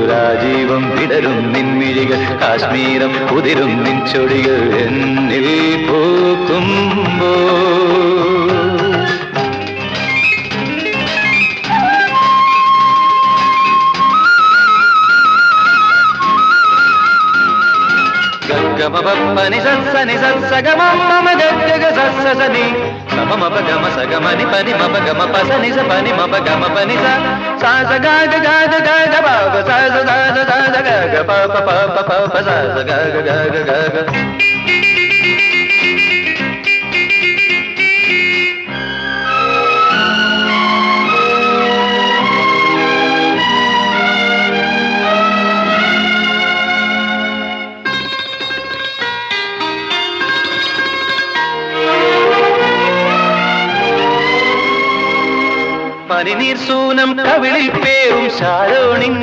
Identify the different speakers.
Speaker 1: പുരാജീവം വിടരും നിൻമിഴികൾ കാശ്മീരം പുതിരും നിൻചൊടികൾ എന്നിൽ പൂക്കുമ്പോ ഗമ പപ്പനി സസ്സനി സസ്സഗമ മമ ഗദ്ഗ സസ്സസനി సని సమమ గమ సగమని పని మప గమ పసని స పని మప గమ పని స సా స గ గ గ గ గ గ ప ప సా స సా స సా స గ గ ప ప ప ప ప ప సా స గ గ గ గ గ గ പനിനീർ സൂനം കവിളിൽ പേരും ശാരോണിൻ.